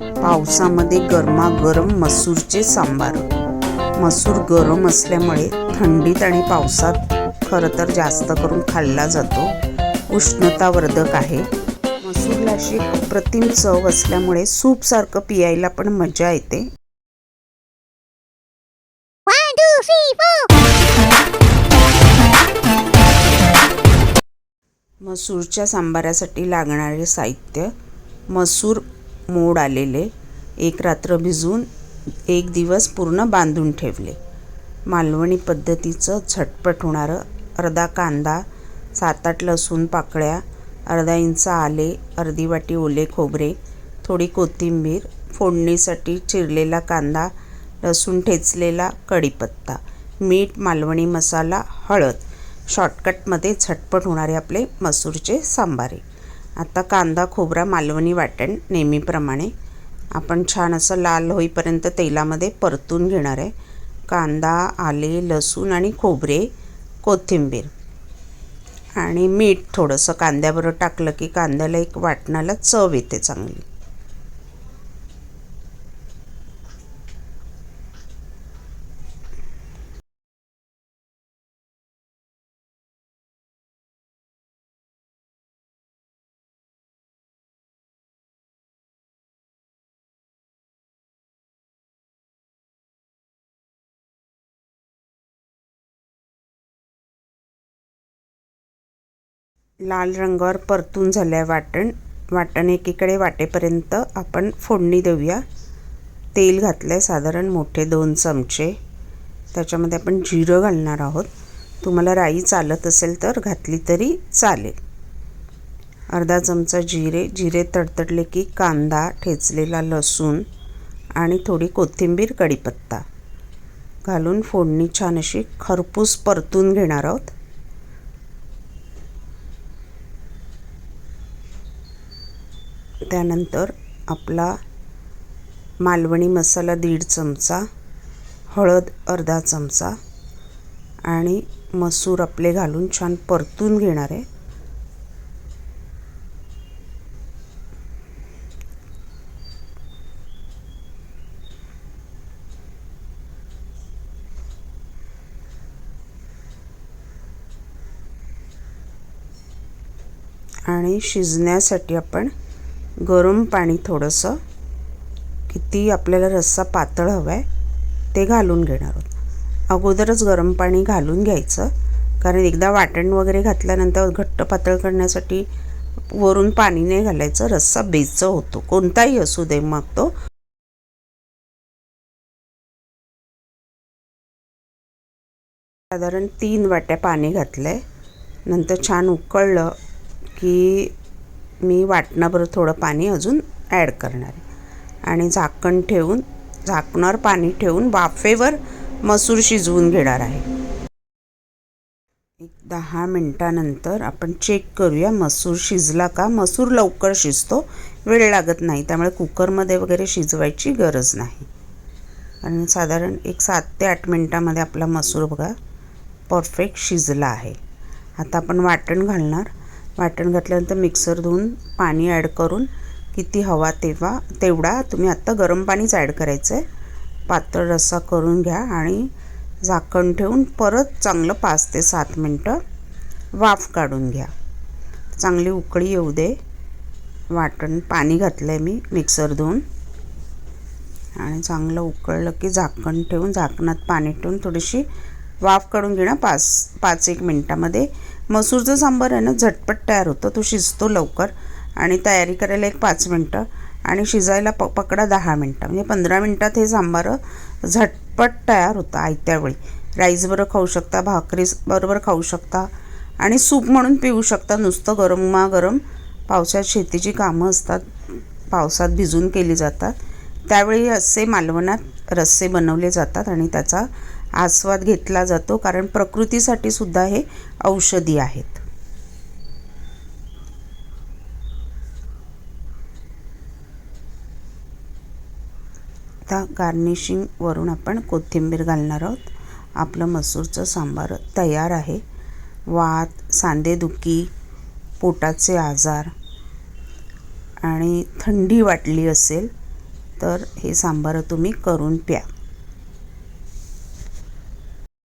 पावसामध्ये गरमागरम मसूरचे सांबार. मसूर गरम असल्यामुळे थंडीत आणि पावसात खरं तर जास्त करून खाल्ला जातो. उष्णतावर्धक आहे. मसूरला अशी अप्रतिम चव असल्यामुळे सूपसारखं पियायला पण मजा येते. मसूरच्या सांबारासाठी लागणारे साहित्य मसूर मोड आलेले. एक रात्र भिजून एक दिवस पूर्ण बांधून ठेवले. मालवणी पद्धतीचं झटपट होणारं अर्धा कांदा सात आठ लसूण पाकळ्या अर्धा इंच आले अर्धी वाटी ओले खोबरे थोडी कोथिंबीर फोडणीसाठी चिरलेला कांदा लसूण ठेचलेला कढीपत्ता मीठ मालवणी मसाला हळद. शॉर्टकटमध्ये झटपट होणारे आपले मसूरचे सांबारे. आता कांदा खोबरा मालवणी वाटण नेहमीप्रमाणे. आपण छान असं लाल होईपर्यंत तेलामध्ये परतून घेणार आहे. कांदा आले लसूण आणि खोबरे कोथिंबीर. आणि मीठ थोडंसं. कांद्याबरोबर टाकलं की कांद्याला एक वाटणाला चव येते चांगली. लाल रंगावर परतून झालं वाटण. वाटण एकीकडे वाटेपर्यंत आपण फोडणी देऊया. तेल घातलं आहे साधारण मोठे दोन चमचे. त्याच्यामध्ये आपण जिरं घालणार आहोत. तुम्हाला राई चालत असेल तर घातली तरी चालेल. अर्धा चमचा जिरे. जिरे तडतडले की कांदा ठेचलेला लसूण आणि थोडी कोथिंबीर कढीपत्ता. घालून फोडणी छान अशी खरपूस परतून घेणार आहोत. त्यानंतर आपला मालवणी मसाला दीड चमचा हळद अर्धा चमचा आणि मसूर आपले घालून छान परतून घेणार आहे. आणि शिजण्यासाठी आपण गरम पाणी थोडंसं किती आपल्याला रस्सा पातळ हवा आहे ते घालून घेणार आहोत. अगोदरच गरम पाणी घालून घ्यायचं कारण एकदा वाटण वगैरे घातल्यानंतर घट्ट पातळ करण्यासाठी वरून पाणी नाही घालायचं रस्सा बेच होतो. कोणताही असू दे मग तो. साधारण तीन वाट्या पाणी घातलं आहे नंतर छान उकळलं की मी वाटणाबरोबर थोडं पाणी अजून ॲड करणार आहे. आणि झाकण ठेवून झाकणावर पाणी ठेवून वाफेवर मसूर शिजवून घेणार आहे. एक दहा मिनटानंतर आपण चेक करूया मसूर शिजला का? मसूर लवकर शिजतो वेळ लागत नाही त्यामुळे कुकरमध्ये वगैरे शिजवायची गरज नाही. आणि साधारण एक सात ते आठ मिनटामध्ये आपला मसूर बघा परफेक्ट शिजला आहे. आता आपण वाटण घालणार. वाटण घातल्यानंतर मिक्सर धुवून पाणी ॲड करून किती हवा तेव्हा तेवढा तुम्ही आत्ता गरम पाणीच ॲड करायचं आहे पातळ रस्सा करून घ्या आणि झाकण ठेवून परत चांगलं पाच ते सात मिनटं वाफ काढून घ्या. चांगली उकळी येऊ दे. वाटण पाणी घातलं आहे मी मिक्सर धुवून. आणि चांगलं उकळलं की झाकण ठेवून झाकणात पाणी ठेवून थोडीशी वाफ काढून घेणं पाच पाच एक मिनटामध्ये. मसूरचं सांबार आहे ना झटपट तयार होतं. तो शिजतो लवकर आणि तयारी करायला एक पाच मिनटं आणि शिजायला प पकडा दहा मिनटं. म्हणजे पंधरा मिनटात हे सांबार झटपट तयार होतं आयत्या वेळी राईसबरोबर खाऊ शकता भाकरी बरोबर खाऊ शकता आणि सूप म्हणून पिऊ शकता. नुसतं गरमागरम पावसात शेतीची कामं असतात. पावसात भिजून केली जातात. त्यावेळी असे मालवणात रस्से बनवले जातात आणि त्याचा आस्वाद घेतला जातो कारण प्रकृतीसाठी सुद्धा हे औषधी आहेत. आता गार्निशिंगवरून आपण कोथिंबीर घालणार आहोत. आपलं मसूरचं सांबार तयार आहे. वात सांधेदुखी पोटाचे आजार आणि थंडी वाटली असेल तर हे सांबार तुम्ही करून प्या.